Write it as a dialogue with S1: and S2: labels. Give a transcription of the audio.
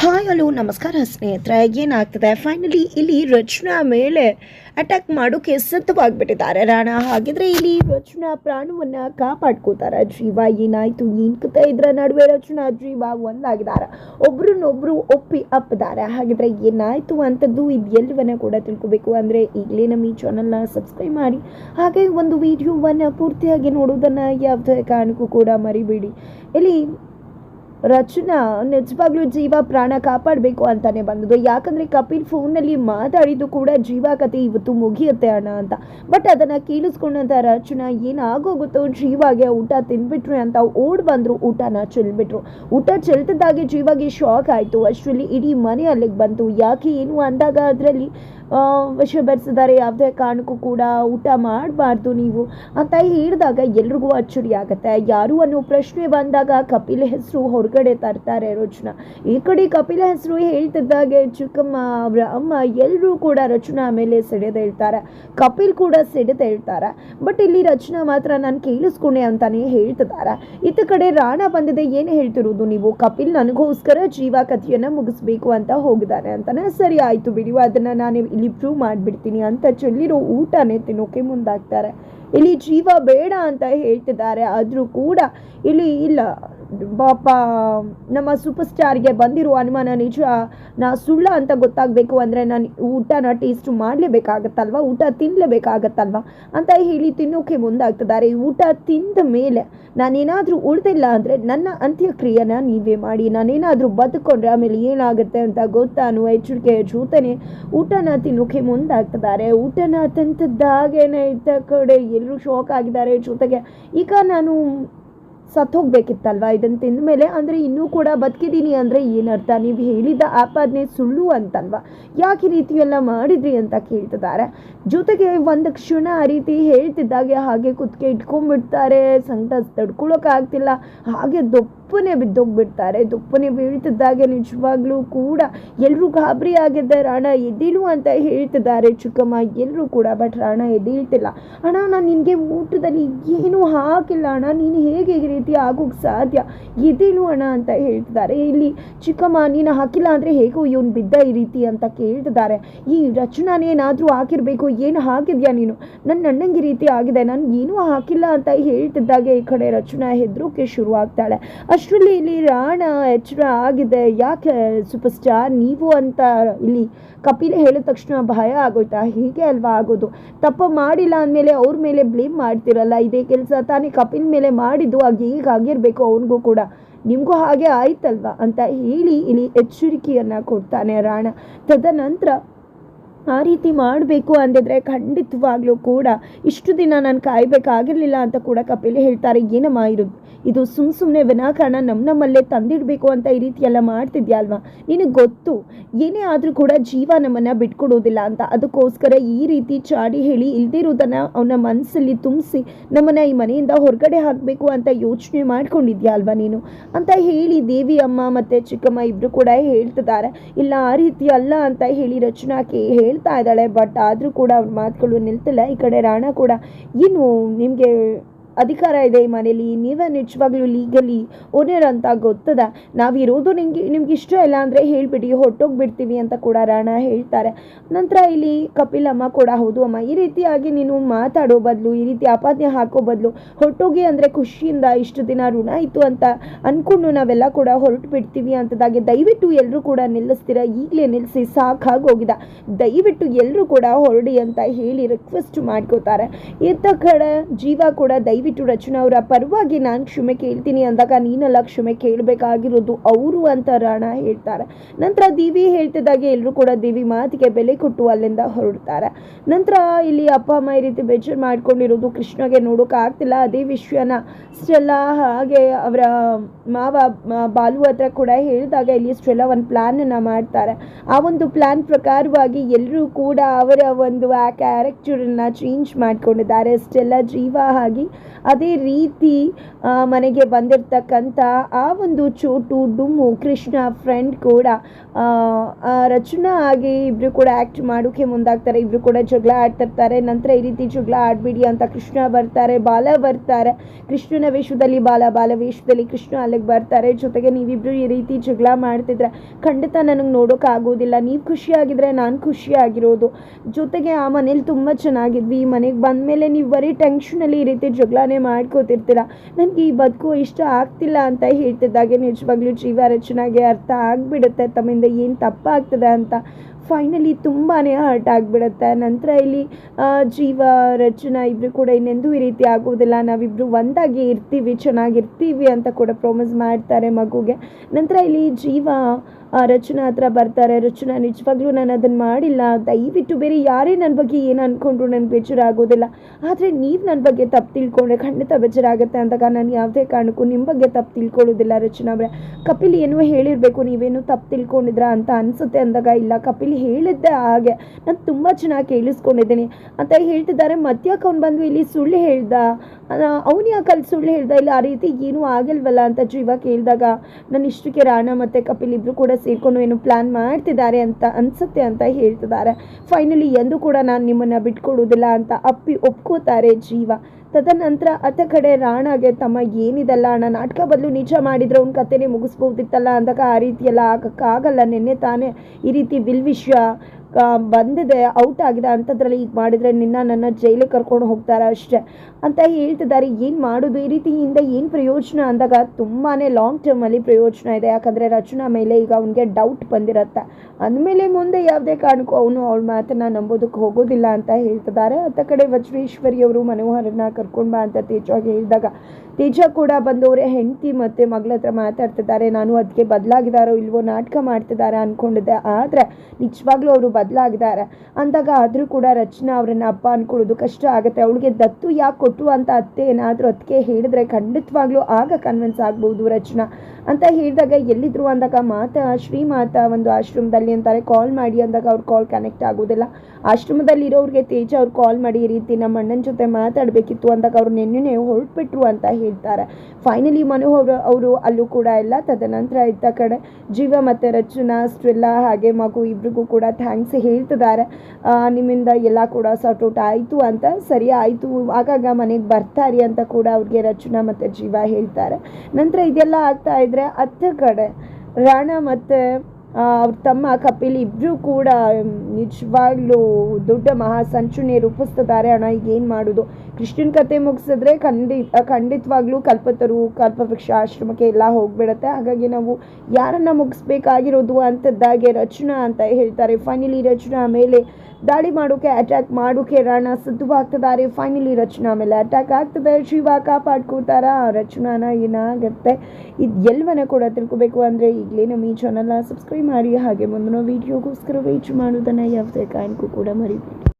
S1: Hi hello, ನಮಸ್ಕಾರ ಸ್ನೇಹಿತರೆ, ಏನಾಗ್ತದೆ? ಫೈನಲಿ ಇಲ್ಲಿ ರಚನಾ ಮೇಲೆ ಅಟ್ಯಾಕ್ ಮಾಡೋಕೆ ಸಿದ್ಧವಾಗಿಬಿಟ್ಟಿದ್ದಾರೆ. ರಾಣ, ಹಾಗಿದ್ರೆ ಇಲ್ಲಿ ರಚನಾ ಪ್ರಾಣವನ್ನು ಕಾಪಾಡ್ಕೋತಾರೆ. ಜೀವ, ಏನಾಯಿತು? ಏನು ಕತೆ ಇದ್ರ ನಡುವೆ ರಚನಾ, ಜೀವ ಒಂದಾಗಿದ್ದಾರೆ. ಒಬ್ರನ್ನೊಬ್ರು ಒಪ್ಪಿ ಅಪ್ಪಿದ್ದಾರೆ ಹಾಗಿದ್ರೆ ಏನಾಯಿತು ಅಂಥದ್ದು ಇದು ಎಲ್ಲವನ್ನ ಕೂಡ ತಿಳ್ಕೊಬೇಕು. ಅಂದರೆ ಈಗಲೇ ನಮ್ಮ ಈ ಚಾನಲ್ನ ಸಬ್ಸ್ಕ್ರೈಬ್ ಮಾಡಿ. ಹಾಗೆ ಒಂದು ವಿಡಿಯೋವನ್ನು ಪೂರ್ತಿಯಾಗಿ ನೋಡೋದನ್ನು ಯಾವುದೇ ಕಾರಣಕ್ಕೂ ಕೂಡ ಮರಿಬೇಡಿ. ಇಲ್ಲಿ ರಚನಾ ನಿಜವಾಗ್ಲೂ ಜೀವ ಪ್ರಾಣ ಕಾಪಾಡಬೇಕು ಅಂತಾನೆ ಬಂದದ್ದು. ಯಾಕಂದರೆ ಕಪಿಲ್ ಫೋನಲ್ಲಿ ಮಾತಾಡಿದ್ದು ಕೂಡ ಜೀವ ಕತೆ ಇವತ್ತು ಮುಗಿಯುತ್ತೆ ಅಣ್ಣ ಅಂತ. ಬಟ್ ಅದನ್ನು ಕೇಳಿಸ್ಕೊಂಡಂತ ರಚನಾ ಏನಾಗೋಗುತ್ತೋ ಜೀವಾಗೆ ಊಟ ತಿನ್ಬಿಟ್ರು ಅಂತ ಓಡ್ ಬಂದರು, ಊಟನ ಚೆಲ್ಬಿಟ್ರು. ಊಟ ಚೆಲ್ತಿದ್ದಾಗೆ ಜೀವಾಗೆ ಶಾಕ್ ಆಯಿತು. ಅಷ್ಟರಲ್ಲಿ ಇಡೀ ಮನೆ ಅಲ್ಲಿಗೆ ಬಂತು. ಯಾಕೆ ಏನು ಅಂದಾಗ ಅದರಲ್ಲಿ ವಿಷ ಬೆರೆಸಿದ್ದಾರೆ ಯಾವುದೇ ಕಾರಣಕ್ಕೂ ಕೂಡ ಊಟ ಮಾಡಬಾರ್ದು ನೀವು ಅಂತ ಹೇಳಿದಾಗ ಎಲ್ರಿಗೂ ಅಚ್ಚರಿ ಆಗುತ್ತೆ ಯಾರು ಅನ್ನೋ ಪ್ರಶ್ನೆ ಬಂದಾಗ ಕಪಿಲ ಹೆಸರು ಹೊರಗಡೆ ತರ್ತಾರೆ ರಚನಾ. ಈ ಕಡೆ ಕಪಿಲ ಹೆಸರು ಹೇಳ್ತಿದ್ದಾಗೆ ಚಿಕ್ಕಮ್ಮ ಅವರ ಅಮ್ಮ ಎಲ್ಲರೂ ಕೂಡ ರಚನಾ ಮೇಲೆ ಹೇಳ್ತಾರೆ ಕಪಿಲ್ ಕೂಡ ಹೇಳ್ತಾರೆ ಬಟ್ ಇಲ್ಲಿ ರಚನಾ ಮಾತ್ರ ನಾನು ಕೇಳಿಸ್ಕೊಂಡೆ ಅಂತಾನೆ ಹೇಳ್ತಿದ್ದಾರೆ. ಇತ್ತ ಕಡೆ ರಾಣ ಬಂದಿದೆ, ಏನು ಹೇಳ್ತಿರೋದು ನೀವು? ಕಪಿಲ್ ನನಗೋಸ್ಕರ ಜೀವ ಕಥೆಯನ್ನು ಮುಗಿಸ್ಬೇಕು ಅಂತ ಹೋಗಿದ್ದಾರೆ ಅಂತಾನೆ ಸರಿ ಆಯಿತು ಬಿಡಿ. ಅದನ್ನು ನಾನು ಇಲ್ಲಿ ಪ್ರೂವ್ ಮಾಡಿಬಿಡ್ತೀನಿ ಅಂತ ಚೆಲ್ಲಿರೋ ಊಟನೇ ತಿನ್ನೋಕೆ ಮುಂದಾಗ್ತಾರೆ. ಇಲ್ಲಿ ಜೀವ ಬೇಡ ಅಂತ ಹೇಳ್ತಿದ್ದಾರೆ, ಆದರೂ ಕೂಡ ಇಲ್ಲಿ ಇಲ್ಲ. ಪಾಪ, ನಮ್ಮ ಸೂಪರ್ ಸ್ಟಾರ್ಗೆ ಬಂದಿರುವ ಅನುಮಾನ ನಿಜ, ನಾ ಸುಳ್ಳ ಅಂತ ಗೊತ್ತಾಗಬೇಕು ಅಂದರೆ ನಾನು ಊಟನ ಟೇಸ್ಟ್ ಮಾಡಲೇಬೇಕಾಗತ್ತಲ್ವ? ಊಟ ತಿನ್ನಲೇಬೇಕಾಗತ್ತಲ್ವ ಅಂತ ಹೇಳಿ ತಿನ್ನೋಕೆ ಮುಂದಾಗ್ತಿದ್ದಾರೆ. ಊಟ ತಿಂದ ಮೇಲೆ ನಾನೇನಾದರೂ ಉಳಿದಿಲ್ಲ ಅಂದರೆ ನನ್ನ ಅಂತ್ಯಕ್ರಿಯೆನ ನೀವೇ ಮಾಡಿ. ನಾನೇನಾದರೂ ಬದುಕೊಂಡ್ರೆ ಆಮೇಲೆ ಏನಾಗುತ್ತೆ ಅಂತ ಗೊತ್ತಾನು ಎಚ್ಚರಿಕೆಯ ಜೊತೆನೆ ಊಟನ ತಿನ್ನೋಕೆ ಮುಂದಾಗ್ತಿದ್ದಾರೆ. ಊಟನ ತಿಂತದ್ದಾಗೇನೆ ಇದ್ದ ಕಡೆ ಎಲ್ಲರೂ ಶಾಕ್ ಆಗಿದ್ದಾರೆ. ಜೊತೆಗೆ ಈಗ ನಾನು ಸತ್ತೋಗ್ಬೇಕಿತ್ತಲ್ವಾ? ಇದನ್ನು ತಿಂದ ಮೇಲೆ ಅಂದರೆ ಇನ್ನೂ ಕೂಡ ಬದುಕಿದ್ದೀನಿ ಅಂದರೆ ಏನರ್ಥ? ನೀವು ಹೇಳಿದ ಆಪಾದನೆ ಸುಳ್ಳು ಅಂತಲ್ವ? ಯಾಕೆ ಈ ರೀತಿ ಎಲ್ಲ ಮಾಡಿದ್ರಿ ಅಂತ ಕೇಳ್ತಿದ್ದಾರೆ. ಜೊತೆಗೆ ಒಂದು ಕ್ಷಣ ಆ ರೀತಿ ಹೇಳ್ತಿದ್ದಾಗೆ ಹಾಗೆ ಕುತ್ತಿಗೆ ಇಟ್ಕೊಂಡ್ಬಿಡ್ತಾರೆ. ಸಂಕಟ ತಡ್ಕೊಳ್ಳೋಕ್ಕಾಗ್ತಿಲ್ಲ ಹಾಗೆ ದೊಪ್ಪನೆ ಬಿದ್ದೋಗ್ಬಿಡ್ತಾರೆ. ದುಪ್ಪನೆ ಬೀಳ್ತಿದ್ದಾಗೆ ನಿಜವಾಗ್ಲೂ ಕೂಡ ಎಲ್ಲರೂ ಗಾಬರಿ ಆಗಿದ್ದೆ ರಾಣ ಎದ್ದೇಳು ಅಂತ ಹೇಳ್ತಿದ್ದಾರೆ ಚಿಕ್ಕಮ್ಮ. ಎಲ್ಲರೂ ಕೂಡ ಬಟ್ ರಾಣ ಎದ್ದೇಳ್ತಿಲ್ಲ ಅಣ್ಣ, ನಾನು ನಿನಗೆ ಊಟದಲ್ಲಿ ಏನು ಹಾಕಿಲ್ಲ ಅಣ್ಣ. ನೀನು ಹೇಗೆ ಈ ರೀತಿ ಆಗೋಕ್ಕೆ ಸಾಧ್ಯ? ಎದ್ದೇಳು ಅಣ್ಣ ಅಂತ ಹೇಳ್ತಿದ್ದಾರೆ. ಇಲ್ಲಿ ಚಿಕ್ಕಮ್ಮ, ನೀನು ಹಾಕಿಲ್ಲ ಅಂದರೆ ಹೇಗೋ ಇವನು ಬಿದ್ದ ಈ ರೀತಿ ಅಂತ ಕೇಳ್ತಿದ್ದಾರೆ. ಈ ರಚನಾನೇನಾದರೂ ಹಾಕಿರಬೇಕು, ಏನು ಹಾಕಿದ್ಯಾ ನೀನು? ನನ್ನ ಅಣ್ಣಂಗೆ ರೀತಿ ಆಗಿದೆ. ನಾನು ಏನೂ ಹಾಕಿಲ್ಲ ಅಂತ ಹೇಳ್ತಿದ್ದಾಗೆ ಈ ಕಡೆ ರಚನಾ ಹೆದ್ರೋಕೆ ಶುರು ಆಗ್ತಾಳೆ ಅಷ್ಟರಲ್ಲಿ ಇಲ್ಲಿ ರಾಣ ಎಚ್ಚರ ಆಗಿದೆ. ಯಾಕೆ ಸೂಪರ್ ಸ್ಟಾರ್ ನೀವು ಅಂತ ಇಲ್ಲಿ ಕಪಿಲ್ ಹೇಳಿದ ತಕ್ಷಣ ಭಯ ಆಗೋಯ್ತಾ? ಹೀಗೆ ಅಲ್ವಾ ಆಗೋದು? ತಪ್ಪು ಮಾಡಿಲ್ಲ ಅಂದಮೇಲೆ ಅವ್ರ ಮೇಲೆ ಬ್ಲೇಮ್ ಮಾಡ್ತಿರಲ್ಲ. ಇದೇ ಕೆಲಸ ತಾನೇ ಕಪಿಲ್ ಮೇಲೆ ಮಾಡಿದ್ದು. ಹಾಗೆ ಈಗ ಆಗಿರಬೇಕು ಅವನಿಗೂ ಕೂಡ. ನಿಮಗೂ ಹಾಗೆ ಆಯ್ತಲ್ವಾ? ಅಂತ ಹೇಳಿ ಇಲ್ಲಿ ಎಚ್ಚರಿಕೆಯನ್ನು ಕೊಡ್ತಾನೆ ರಾಣ. ತದನಂತರ ಆ ರೀತಿ ಮಾಡಬೇಕು ಅಂದಿದ್ರೆ ಖಂಡಿತವಾಗ್ಲೂ ಕೂಡ ಇಷ್ಟು ದಿನ ನಾನು ಕಾಯಬೇಕಾಗಿರಲಿಲ್ಲ ಅಂತ ಕೂಡ ಕಪಿಲ್ ಹೇಳ್ತಾರೆ, ಏನಮ್ಮ ಇರೋದು ಇದು ಸುಮ್ ಸುಮ್ಮನೆ ವಿನಾಕಾರಣ ನಮ್ಮ ನಮ್ಮಲ್ಲೇ ತಂದಿಡಬೇಕು ಅಂತ ಈ ರೀತಿ ಎಲ್ಲ ಮಾಡ್ತಿದ್ಯಾ ಅಲ್ವಾ? ನಿನಗೆ ಗೊತ್ತು, ಏನೇ ಆದರೂ ಕೂಡ ಜೀವ ನಮ್ಮನ್ನು ಬಿಟ್ಕೊಡೋದಿಲ್ಲ ಅಂತ. ಅದಕ್ಕೋಸ್ಕರ ಈ ರೀತಿ ಚಾಡಿ ಹೇಳಿ ಇಲ್ದಿರೋದನ್ನು ಅವನ ಮನಸ್ಸಲ್ಲಿ ತುಂಬಿಸಿ ನಮ್ಮನ್ನು ಈ ಮನೆಯಿಂದ ಹೊರಗಡೆ ಹಾಕಬೇಕು ಅಂತ ಯೋಚನೆ ಮಾಡ್ಕೊಂಡಿದ್ಯಾ ಅಲ್ವಾ ನೀನು? ಅಂತ ಹೇಳಿ ದೇವಿ, ಅಮ್ಮ ಮತ್ತು ಚಿಕ್ಕಮ್ಮ ಇಬ್ಬರು ಕೂಡ ಹೇಳ್ತಿದ್ದಾರೆ. ಇಲ್ಲ, ಆ ರೀತಿ ಅಲ್ಲ ಅಂತ ಹೇಳಿ ರಚನಾಕೆ ಹೇಳ್ತಾ ಇದ್ದಾಳೆ ಬಟ್ ಆದರೂ ಕೂಡ ಅವ್ರ ಮಾತುಗಳು ನಿಲ್ತಿಲ್ಲ. ಈ ಕಡೆ ರಾಣ ಕೂಡ ಏನು ನಿಮಗೆ ಅಧಿಕಾರ ಇದೆ ಈ ಮನೇಲಿ ನೀವೇ ನಿಜವಾಗ್ಲೂ ಲೀಗಲಿ ಓನರ್ ಅಂತ ಗೊತ್ತದ? ನಾವಿರೋದು ನಿಮಗೆ ನಿಮ್ಗೆ ಇಷ್ಟ ಇಲ್ಲ ಅಂದರೆ ಹೇಳಿಬಿಡಿ ಹೊಟ್ಟೋಗ್ಬಿಡ್ತೀವಿ ಅಂತ ಕೂಡ ರಾಣ ಹೇಳ್ತಾರೆ. ನಂತರ ಇಲ್ಲಿ ಕಪಿಲಮ್ಮ ಕೂಡ, ಹೌದು ಅಮ್ಮ, ಈ ರೀತಿಯಾಗಿ ನೀನು ಮಾತಾಡೋ ಬದಲು, ಈ ರೀತಿ ಆಪಾದನೆ ಹಾಕೋ ಬದಲು ಹೊಟ್ಟೋಗಿ ಅಂದರೆ ಖುಷಿಯಿಂದ ಇಷ್ಟು ದಿನ ಋಣ ಇತ್ತು ಅಂತ ಅಂದ್ಕೊಂಡು ನಾವೆಲ್ಲ ಕೂಡ ಹೊರಟು ಬಿಡ್ತೀವಿ ಅಂತದಾಗೆ ದಯವಿಟ್ಟು ಎಲ್ಲರೂ ಕೂಡ ನಿಲ್ಲಿಸ್ತೀರ. ಈಗಲೇ ನಿಲ್ಲಿಸಿ ಸಾಕಾಗೋಗಿದೆ. ದಯವಿಟ್ಟು ಎಲ್ಲರೂ ಕೂಡ ಹೊರಡಿ ಅಂತ ಹೇಳಿ ರಿಕ್ವೆಸ್ಟ್ ಮಾಡ್ಕೋತಾರೆ. ಇತ್ತ ಕಡೆ ಜೀವ ಕೂಡ ದಯವಿಟ್ಟು ರಚನಾ ಅವರ ಪರವಾಗಿ ನಾನು ಕ್ಷಮೆ ಕೇಳ್ತೀನಿ ಅಂದಾಗ ನೀನೆಲ್ಲ ಕ್ಷಮೆ ಕೇಳಬೇಕಾಗಿರೋದು ಅವರು ಅಂತ ರಾಣ ಹೇಳ್ತಾರೆ. ನಂತರ ದೇವಿ ಹೇಳ್ತಿದ್ದಾಗೆ ಎಲ್ಲರೂ ಕೂಡ ದೇವಿ ಮಾತಿಗೆ ಬೆಲೆ ಕೊಟ್ಟು ಅಲ್ಲಿಂದ ಹೊರಡ್ತಾರೆ. ನಂತರ ಇಲ್ಲಿ ಅಪ್ಪ, ಅಮ್ಮ ಈ ರೀತಿ ಬೇಜಾರು ಮಾಡ್ಕೊಂಡಿರೋದು ಕೃಷ್ಣಗೆ ನೋಡೋಕೆ ಆಗ್ತಿಲ್ಲ. ಅದೇ ವಿಷಯನ ಸ್ಟೆಲ್ಲ ಹಾಗೆ ಅವರ ಮಾವ ಬಾಲು ಹತ್ರ ಕೂಡ ಹೇಳಿದಾಗ ಇಲ್ಲಿ ಸ್ಟೆಲ್ಲ ಒಂದು ಪ್ಲ್ಯಾನನ್ನು ಮಾಡ್ತಾರೆ. ಆ ಒಂದು ಪ್ಲ್ಯಾನ್ ಪ್ರಕಾರವಾಗಿ ಎಲ್ಲರೂ ಕೂಡ ಅವರ ಒಂದು ಆ ಕ್ಯಾರೆಕ್ಟರನ್ನು ಚೇಂಜ್ ಮಾಡ್ಕೊಂಡಿದ್ದಾರೆ. ಸ್ಟೆಲ್ಲ ಜೀವ ಆಗಿ ಅದೇ ರೀತಿ ಮನೆಗೆ ಬಂದಿರತಕ್ಕಂಥ ಆ ಒಂದು ಚೋಟು, ಡುಮ್ಮು, ಕೃಷ್ಣ ಫ್ರೆಂಡ್ ಕೂಡ ರಚನಾ ಆಗಿ ಇಬ್ಬರು ಕೂಡ ಆ್ಯಕ್ಟ್ ಮಾಡೋಕ್ಕೆ ಮುಂದಾಗ್ತಾರೆ. ಇಬ್ಬರು ಕೂಡ ಜಗಳ ಆಡ್ತಿರ್ತಾರೆ. ನಂತರ ಈ ರೀತಿ ಜಗಳ ಆಡಬೇಡಿ ಅಂತ ಕೃಷ್ಣ ಬರ್ತಾರೆ, ಬಾಲ ಬರ್ತಾರೆ. ಕೃಷ್ಣನ ವೇಷದಲ್ಲಿ ಬಾಲ ಬಾಲ ವೇಷದಲ್ಲಿ ಕೃಷ್ಣ ಅಲ್ಲಿಗೆ ಬರ್ತಾರೆ. ಜೊತೆಗೆ ನೀವಿಬ್ಬರು ಈ ರೀತಿ ಜಗಳ ಮಾಡ್ತಿದ್ರೆ ಖಂಡಿತ ನನಗೆ ನೋಡೋಕ್ಕಾಗೋದಿಲ್ಲ ನೀವು ಖುಷಿಯಾಗಿದ್ದರೆ ನಾನು ಖುಷಿಯಾಗಿರೋದು ಜೊತೆಗೆ ಆ ಮನೇಲಿ ತುಂಬ ಚೆನ್ನಾಗಿದ್ವಿ. ಈ ಮನೆಗೆ ಬಂದಮೇಲೆ ನೀವು ಬರೀ ಟೆನ್ಷನಲ್ಲಿ ಈ ರೀತಿ ಜಗಳನೇ ಮಾಡ್ಕೋತಿರ್ತೀರ. ನನಗೆ ಈ ಬದುಕು ಇಷ್ಟ ಆಗ್ತಿಲ್ಲ ಅಂತ ಹೇಳ್ತಿದ್ದಾಗೆ. ನಿಜವಾಗ್ಲೂ ಜೀವ ರಚನೆಗೆ ಅರ್ಥ ಆಗಿಬಿಡುತ್ತೆ. ತಮ್ಮಿಂದ ಏನು ತಪ್ಪಾಗ್ತದೆ ಅಂತ. ಫೈನಲಿ ತುಂಬಾ ಹರ್ಟ್ ಆಗಿಬಿಡುತ್ತೆ. ನಂತರ ಇಲ್ಲಿ ಜೀವ ರಚನಾ ಇಬ್ಬರು ಕೂಡ ಇನ್ನೆಂದೂ ಈ ರೀತಿ ಆಗೋದಿಲ್ಲ. ನಾವಿಬ್ಬರು ಒಂದಾಗಿ ಇರ್ತೀವಿ, ಚೆನ್ನಾಗಿರ್ತೀವಿ ಅಂತ ಕೂಡ ಪ್ರಾಮಿಸ್ ಮಾಡ್ತಾರೆ ಮಗುಗೆ. ನಂತರ ಇಲ್ಲಿ ಜೀವ ರಚನಾ ಹತ್ರ ಬರ್ತಾರೆ. ರಚನಾ ನಿಜವಾಗ್ಲೂ ನಾನು ಅದನ್ನು ಮಾಡಿಲ್ಲ. ದಯವಿಟ್ಟು ಬೇರೆ ಯಾರೇ ನನ್ನ ಬಗ್ಗೆ ಏನು ಅಂದ್ಕೊಂಡ್ರು ನನಗೆ ಬೇಜಾರಾಗೋದಿಲ್ಲ. ಆದರೆ ನೀವು ನನ್ನ ಬಗ್ಗೆ ತಪ್ಪು ತಿಳ್ಕೊಂಡ್ರೆ ಖಂಡಿತ ಬೇಜಾರಾಗುತ್ತೆ ಅಂದಾಗ ನಾನು ಯಾವುದೇ ಕಾರಣಕ್ಕೂ ನಿಮ್ಮ ಬಗ್ಗೆ ತಪ್ಪು ತಿಳ್ಕೊಳ್ಳೋದಿಲ್ಲ ರಚನಾ ಅವರೇ. ಕಪಿಲ್ ಏನೋ ಹೇಳಿರಬೇಕು, ನೀವೇನು ತಪ್ಪು ತಿಳ್ಕೊಂಡಿದ್ರಾ ಅಂತ ಅನಿಸುತ್ತೆ ಅಂದಾಗ ಇಲ್ಲ. ಕಪಿಲ್ ಹೇಳಿದ್ದೆ ಹಾಗೆ. ನಾನು ತುಂಬ ಚೆನ್ನಾಗಿ ಕೇಳಿಸ್ಕೊಂಡಿದ್ದೀನಿ. ಅಂತ ಹೇಳ್ತಿದ್ದಾರೆ. ಮತ್ತ್ಯಾಕೆ ಅವ್ನು ಬಂದು ಇಲ್ಲಿ ಸುಳ್ಳು ಹೇಳ್ದ. ಅವನು ಯಾಕೆ ಸುಳ್ಳು ಹೇಳ್ದ? ಇಲ್ಲ, ಆ ರೀತಿ ಏನೂ ಆಗಿಲ್ವಲ್ಲ ಅಂತ ಜೀವ ಕೇಳಿದಾಗ. ನಾನು ಇಷ್ಟಕ್ಕೆ ರಾಣ ಮತ್ತು ಕಪಿಲ್ ಇಬ್ಬರು ಕೂಡ ಸೇರಿಕೊಂಡು ಏನು ಪ್ಲ್ಯಾನ್ ಮಾಡ್ತಿದ್ದಾರೆ ಅಂತ ಅನಿಸುತ್ತೆ ಅಂತ ಹೇಳ್ತಿದ್ದಾರೆ. ಫೈನಲಿ ಎಂದೂ ಕೂಡ ನಾನು ನಿಮ್ಮನ್ನು ಬಿಟ್ಕೊಡೋದಿಲ್ಲ ಅಂತ ಅಪ್ಪಿ ಒಪ್ಕೋತಾರೆ ಜೀವ. ತದನಂತರ ಅತ್ತ ಕಡೆ ರಾಣಾಗೆ ತಮ್ಮ ಏನಿದೆಲ್ಲ ಅಣ್ಣ ನಾಟಕ ಬದಲು ನಿಜ ಮಾಡಿದ್ರೆ, ಅವ್ನ ಕತೆನೇ ಮುಗಿಸ್ಬೋದಿತ್ತಲ್ಲ ಅಂದಾಗ ಆ ರೀತಿಯೆಲ್ಲ ಆಗೋಕ್ಕಾಗಲ್ಲ ನಿನ್ನೆ ತಾನೇ ಈ ರೀತಿ ವಿಲ್ ವಿಷಯ ಬಂದಿದೆ, ಔಟ್ ಆಗಿದೆ ಅಂಥದ್ರಲ್ಲಿ ಈಗ ಮಾಡಿದರೆ ನಿನ್ನ ನನ್ನ ಜೈಲಿಗೆ ಕರ್ಕೊಂಡು ಹೋಗ್ತಾರೆ ಅಷ್ಟೇ ಅಂತ ಹೇಳ್ತಿದ್ದಾರೆ. ಏನು ಮಾಡೋದು? ಈ ರೀತಿಯಿಂದ ಏನು ಪ್ರಯೋಜನ ಅಂದಾಗ ತುಂಬಾ ಲಾಂಗ್ ಟರ್ಮಲ್ಲಿ ಪ್ರಯೋಜನ ಇದೆ. ಯಾಕಂದರೆ ರಚನಾ ಮೇಲೆ ಈಗ ಅವನಿಗೆ ಡೌಟ್ ಬಂದಿರತ್ತೆ. ಅಂದಮೇಲೆ ಮುಂದೆ ಯಾವುದೇ ಕಾರಣಕ್ಕೂ ಅವನು ಅವಳ ಮಾತನ್ನು ನಂಬೋದಕ್ಕೆ ಹೋಗೋದಿಲ್ಲ ಅಂತ ಹೇಳ್ತಿದ್ದಾರೆ. ಅತ್ತ ಕಡೆ ವಜ್ರೇಶ್ವರಿಯವರು ಮನೋಹರನ್ನ ಕರ್ಕೊಂಡು ಅಂತ ತೇಜಾಗೆ ಹೇಳಿದಾಗ, ತೇಜ ಕೂಡ ಬಂದವರೇ ಹೆಂಡತಿ ಮತ್ತು ಮಗಳ ಹತ್ರ ಮಾತಾಡ್ತಿದ್ದಾರೆ, ನಾನು ಅದಕ್ಕೆ ಬದಲಾಗಿದ್ದಾರೋ ಇಲ್ವೋ ನಾಟಕ ಮಾಡ್ತಿದ್ದಾರೆ ಅಂದ್ಕೊಂಡಿದ್ದೆ ಆದರೆ ನಿಜವಾಗ್ಲೂ ಅವರು ಬದಲಾಗಿದ್ದಾರೆ. ಅಂದಾಗ ಆದರೂ ಕೂಡ ರಚನಾ ಅವರನ್ನ ಅಪ್ಪ ಅನ್ಕೊಳ್ಳೋದು ಕಷ್ಟ ಆಗುತ್ತೆ, ಅವಳಿಗೆ ದತ್ತು ಯಾಕೆ ಕೊಟ್ಟು ಅಂತ ಅತ್ತೆ ಏನಾದರೂ ಅದಕ್ಕೆ ಹೇಳಿದ್ರೆ ಖಂಡಿತವಾಗ್ಲೂ ಆಗ ಕನ್ವಿನ್ಸ್ ಆಗ್ಬೋದು ರಚನಾ. ಅಂತ ಹೇಳಿದಾಗ ಎಲ್ಲಿದ್ರು ಅಂದಾಗ ಮಾತಾ, ಶ್ರೀಮಾತ ಒಂದು ಆಶ್ರಮದಲ್ಲಿ ಅಂತಾರೆ ಕಾಲ್ ಮಾಡಿ ಅಂದಾಗ ಅವ್ರ ಕಾಲ್ ಕನೆಕ್ಟ್ ಆಗೋದಿಲ್ಲ. ಆಶ್ರಮದಲ್ಲಿ ಇರೋರಿಗೆ ತೇಜ ಅವ್ರು ಕಾಲ್ ಮಾಡಿ ಈ ರೀತಿ ನಮ್ಮ ಅಣ್ಣನ ಜೊತೆ ಮಾತಾಡಬೇಕಿತ್ತು ಅಂದಾಗ ಅವ್ರು ನಿನ್ನೆ ಹೊರಟ್ಬಿಟ್ರು ಅಂತ ಹೇಳ್ತಾರೆ. ಫೈನಲಿ ಮನು ಅವರು ಅಲ್ಲೂ ಕೂಡ ಇಲ್ಲ. ತದನಂತರ ಇದ್ದ ಕಡೆ ಜೀವ ಮತ್ತು ರಚನಾ, ಸ್ಟ್ರೆಲ್ಲ ಹಾಗೆ ಮಗು ಇಬ್ರಿಗೂ ಕೂಡ ಥ್ಯಾಂಕ್ಸ್ ಹೇಳ್ತಿದ್ದಾರೆ. ನಿಮ್ಮಿಂದ ಎಲ್ಲ ಕೂಡ ಸಾರ್ಟ್ ಔಟ್ ಆಯಿತು ಅಂತ. ಸರಿ ಆಯಿತು, ಆಗಾಗ ಮನೆಗೆ ಬರ್ತಾರೆ ಅಂತ ಕೂಡ ಅವ್ರಿಗೆ ರಚನಾ ಮತ್ತು ಜೀವ ಹೇಳ್ತಾರೆ. ನಂತರ ಇದೆಲ್ಲ ಆಗ್ತಾ ಇದ್ದರೆ ಅತ್ತ ಕಡೆ ರಾಣ ಮತ್ತು ಅವ್ರ ತಮ್ಮ ಕಪಿಲ್ ಇಬ್ಬರು ಕೂಡ, ನಿಜವಾಗ್ಲೂ ದೊಡ್ಡ ಮಹಾ ಸಂಚುನೆ ರೂಪಿಸ್ತಿದ್ದಾರೆ ಅಣ್ಣ ಈಗ ಏನು ಮಾಡೋದು? ಕೃಷ್ಣನ ಕತೆ ಮುಗಿಸಿದ್ರೆ ಖಂಡಿತ ಖಂಡಿತವಾಗ್ಲೂ ಕಲ್ಪತರು, ಕಲ್ಪವೃಕ್ಷ ಆಶ್ರಮಕ್ಕೆ ಎಲ್ಲ ಹೋಗ್ಬಿಡತ್ತೆ. ಹಾಗಾಗಿ ನಾವು ಯಾರನ್ನ ಮುಗಿಸ್ಬೇಕಾಗಿರೋದು ಅಂತದ್ದಾಗೆ ರಚನಾ ಅಂತ ಹೇಳ್ತಾರೆ. ಫೈನಲಿ ರಚನಾ ಮೇಲೆ ದಾಳಿ ಮಾಡೋಕೆ ಅಟ್ಯಾಕ್ ಮಾಡೋಕೆ ರಾಣ ಸಿದ್ಧವಾಗ್ತಿದ್ದಾರೆ. ಫೈನಲಿ ರಚನಾ ಮೇಲೆ ಅಟ್ಯಾಕ್ ಆಗ್ತದೆ. ಶಿವ ಕಾಪಾಡ್ಕೋತಾರ ರಚನಾನ ಏನಾಗುತ್ತೆ? ಇದು ಎಲ್ಲವನ್ನ ಕೂಡ ತಿಳ್ಕೊಬೇಕು ಅಂದರೆ ಈಗಲೇ ನಮ್ಮ ಈ ಚಾನಲ್ನ ಸಬ್ಸ್ಕ್ರೈಬ್ ಮಾಡಿ. ಹಾಗೆ ಮುಂದಿನ ವೀಡಿಯೋಗೋಸ್ಕರ ವೇಟ್ ಮಾಡೋದನ್ನು ಯಾವುದೇ ಕಾರಣಕ್ಕೂ ಕೂಡ ಮರಿಬೇಡಿ.